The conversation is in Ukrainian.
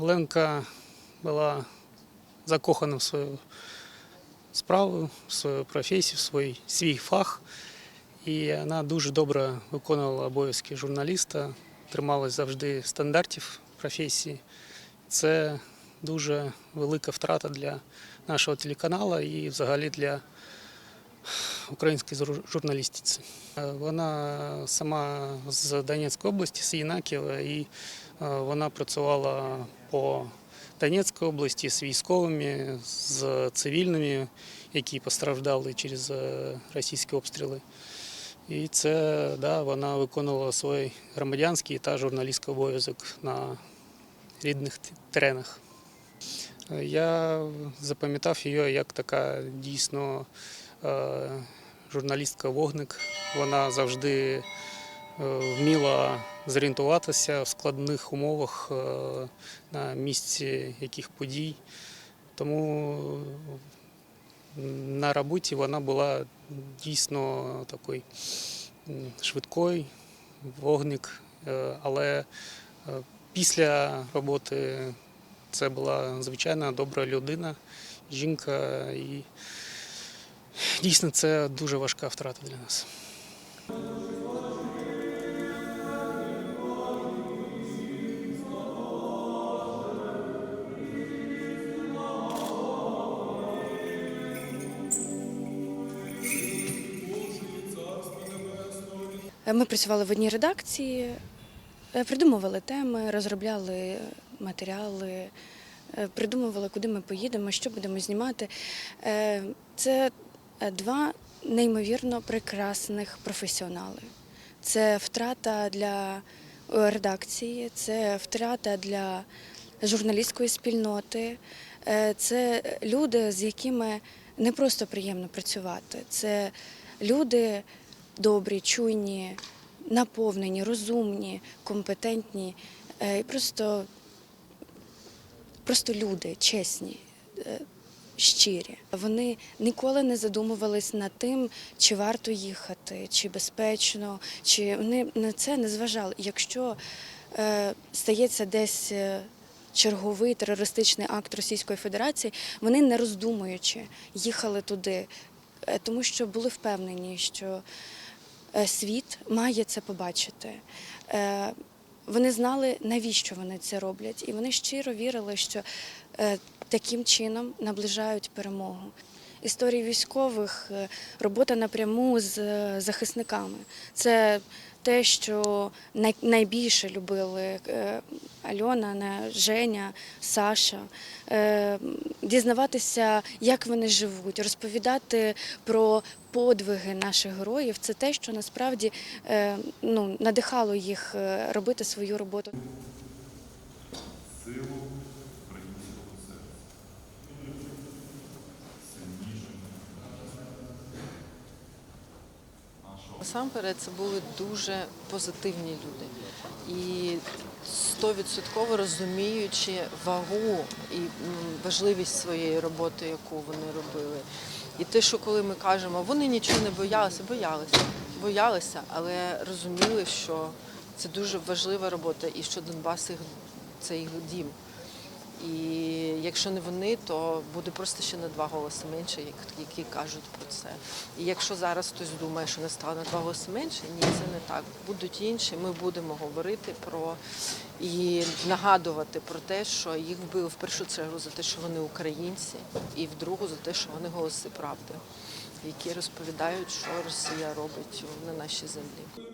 Оленка була закохана в свою справу, в свою професію, в свій, свій фах. І вона дуже добре виконувала обов'язки журналіста, трималась завжди стандартів професії. Це дуже велика втрата для нашого телеканалу і взагалі для української журналістиці. Е, Вона сама з Донецької області, з Єнаківа, і е, вона працювала по Донецькій області з військовими, з цивільними, які постраждали через е, російські обстріли. І це да, вона виконувала свій громадянський та журналістський обов'язок на рідних теренах. Я запам'ятав її як така дійсно журналістка вогник. Вона завжди е, вміла зорієнтуватися в складних умовах е, на місці яких подій. Тому на роботі вона була дійсно такою швидкою, вогник. Е, Але е, після роботи це була звичайна добра людина, жінка. І дійсно це дуже важка втрата для нас. Ми працювали в одній редакції, е, придумували теми, розробляли матеріали, е, придумували, куди ми поїдемо, що будемо знімати. Е, Це два неймовірно прекрасних професіонали. Це втрата для е, редакції, це втрата для журналістської спільноти. Е, Це люди, з якими не просто приємно працювати. Це люди добрі, чуйні, наповнені, розумні, компетентні, е, і просто, просто люди, чесні. Щирі. Вони ніколи не задумувались над тим, чи варто їхати, чи безпечно, чи вони на це не зважали. Якщо е, стається десь е, черговий терористичний акт Російської Федерації, вони не роздумуючи їхали туди, е, тому що були впевнені, що е, світ має це побачити. Вони знали, навіщо вони це роблять, і вони щиро вірили, що таким чином наближають перемогу. Історії військових, е, робота напряму з е, захисниками це те, що найбільше любили е, Альона, Женя, Саша. Дізнаватися, як вони живуть, розповідати про подвиги наших героїв це те, що насправді ну, надихало їх робити свою роботу. Насамперед це були дуже позитивні люди і стовідсотково розуміючи вагу і важливість своєї роботи, яку вони робили. І те, що коли ми кажемо, вони нічого не боялися, боялися, боялися, але розуміли, що це дуже важлива робота і що Донбас їх це їх дім. І якщо не вони, то буде просто ще на два голоси менше, як- які кажуть про це. І якщо зараз хтось думає, що не стало на два голоси менше, ні, це не так. Будуть інші. Ми будемо говорити про і нагадувати про те, що їх вбили в першу чергу за те, що вони українці, і в другу за те, що вони голоси правди, які розповідають, що Росія робить на нашій землі.